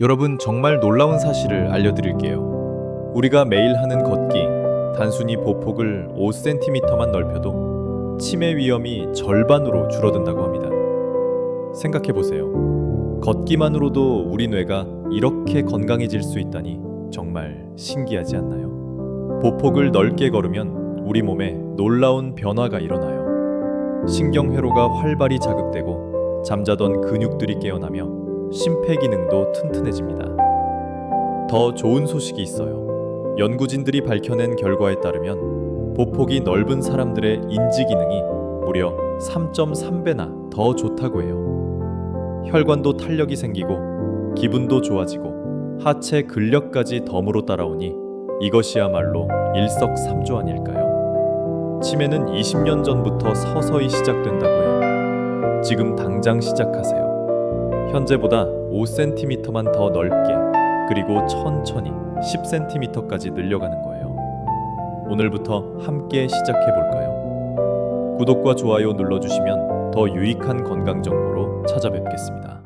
여러분 정말 놀라운 사실을 알려드릴게요. 우리가 매일 하는 걷기, 단순히 보폭을 5cm만 넓혀도 치매 위험이 절반으로 줄어든다고 합니다. 생각해 보세요. 걷기만으로도 우리 뇌가 이렇게 건강해질 수 있다니 정말 신기하지 않나요? 보폭을 넓게 걸으면 우리 몸에 놀라운 변화가 일어나요. 신경회로가 활발히 자극되고 잠자던 근육들이 깨어나며 심폐 기능도 튼튼해집니다. 더 좋은 소식이 있어요. 연구진들이 밝혀낸 결과에 따르면 보폭이 넓은 사람들의 인지 기능이 무려 3.3배나 더 좋다고 해요. 혈관도 탄력이 생기고 기분도 좋아지고 하체 근력까지 덤으로 따라오니 이것이야말로 일석삼조 아닐까요? 치매는 20년 전부터 서서히 시작된다고 해요. 지금 당장 시작하세요. 현재보다 5cm만 더 넓게 그리고 천천히 10cm까지 늘려가는 거예요. 오늘부터 함께 시작해 볼까요? 구독과 좋아요 눌러주시면 더 유익한 건강 정보로 찾아뵙겠습니다.